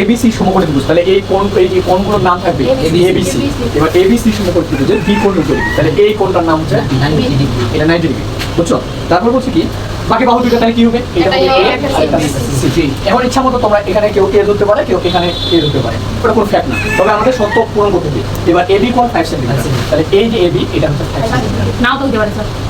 ABC সমকোণ ত্রিভুজ। তাহলে এই কোণ এই এই কোণগুলোর নাম থাকবে ABC এবিসি এবার এবিসি সমকোণ ত্রিভুজের বি কোণ তৈরি তাহলে এই কোণটার নাম হচ্ছে এটা 90 ডিগ্রি বুঝছ? তারপর বলছি কি বাকি বাহু দুটো তাহলে কি হবে? এটা এটা এটা এটা। এখন ইচ্ছা মতো তোমরা এখানে কেউ কে ধরতে পারে কেউ এখানে কে ধরতে পারে। ওটা কোনো ফ্যাক্ট না। তবে আমাদের শর্ত পূরণ করতে হবে। এবার এবি কোণ 5 সেন্টিমিটার তাহলে এই যে এবি এটা হচ্ছে 5 সেন্টিমিটার নাও তো হতে পারে স্যার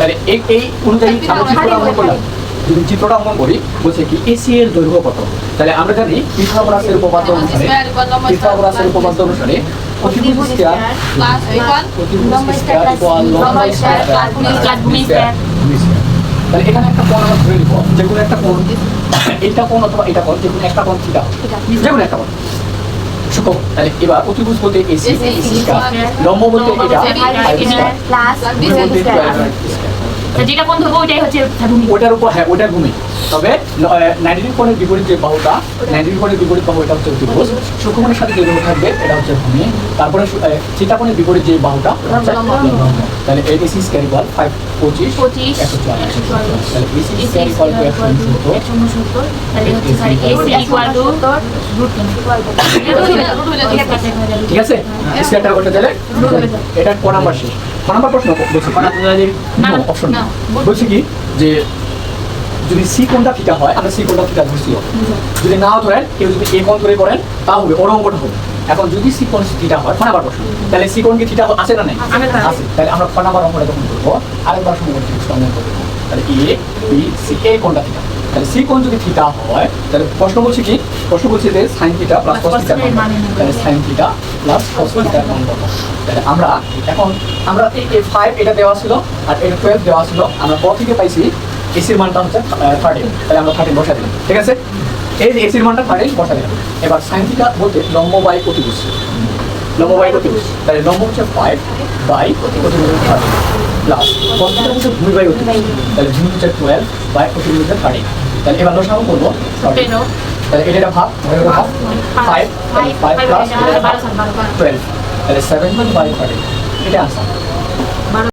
তাহলে এই এই অনুযায়ী আমরা চিত্রটা অঙ্কন করলাম। যদি চিত্রটা অঙ্কন করি বলছে কি এসি এর দৈর্ঘ্য কত? তাহলে আমরা জানি পিথাগোরাসের উপপাদ্য অনুসারে পিথাগোরাসের উপপাদ্য অনুসারে অতিভুজ স্কয়ার ইকুয়াল লম্ব। তাহলে এখানে একটা কোণ আমরা ধরে নিব যে কোনো একটা কোণ এটা কোণ অথবা এটা কোণ যে কোনো একটা কোণ থিটা যে কোনো একটা কোণ। তাহলে এবার অতিভুজ বলতে এসি। লম্ব বলতে এটা প্লাস ভূমি বলতে স্কয়ার 12 স্কয়ার। তো যেটা কোন ধরবো ওইটাই হচ্ছে ভূমি। ওটার উপর হ্যাঁ ওটা ভূমি। তবে নাইনটি ডিগ্রি কোণের বিপরীত যে বাহুটা নাইনটি ডিগ্রি কোণের বিপরীত বাহু এটা হচ্ছে ত্রিভুজ সূক্ষ্মকোণের সাথে যে বাহু থাকবে এটা হচ্ছে ভূমি। তারপরে চিতা বিপরীত যে বাহুটা। তাহলে এই এসি স্কয়ার ইকুয়াল ফাইভ পঁচিশ পঁচিশ একশো চুয়াল্লিশ তাহলে স্কয়ার ইকুয়াল টু একশো উনসত্তর ঠিক আছে? তাহলে এটা ক নাম্বার শেষ। নাম্বার প্রশ্ন অপশন বলছি। কি যে যদি সি কোণটা থিটা হয় আমরা সি কোণটা থিটা ধরছি। যদি নাও ধরেন কেউ যদি এ কোণ ধরে করেন তা হবে ওর অঙ্কটা হবে। এখন যদি সি কোণ থিটা হয় ক নাম্বার প্রশ্ন। তাহলে সি কোণ কি থিটা আছে না নাই? আছে। তাহলে আমরা ক নাম্বার অঙ্কটা তখন করব আরেকবার সময় করব তাহলে এ বি সি এ কোণটা থিটা তাহলে সি কোণ যদি থিটা হয় তাহলে প্রশ্ন বলছি কি? প্রশ্ন বলছে যে sine theta plus cos theta তাহলে সাইন থিটা প্লাস কস মান তাহলে আমরা এখন আমরা এই এই ফাইভ এটা দেওয়া ছিল আর এটা টুয়েলভ দেওয়া ছিল। আমরা ক থেকে পাইছি? এসির মানটা হচ্ছে থার্টিন তাহলে আমরা থার্টিন বসা দিলাম। ঠিক আছে? এই যে এসির মানটা থার্টিন বসা দিলাম। এবার সাইন থিটা বলতে লম্ব বাই অতিভুজ। লম্ব বাই অতিভুজ। তাহলে লম্ব হচ্ছে ফাইভ বাই অতিভুজ থার্টিন প্লাস থিটা হচ্ছে ভূমি বাই অতিভুজ। তাহলে ভূমি হচ্ছে টুয়েলভ বাই অতিভুজ থার্টিন তাহলে এবার লসাগু করব। তাহলে এটা একটা ভাগ ভাগ। ফাইভ ফাইভ প্লাস টুয়েলভ তাহলে সেভেন বাই থার্টি এটা আনসার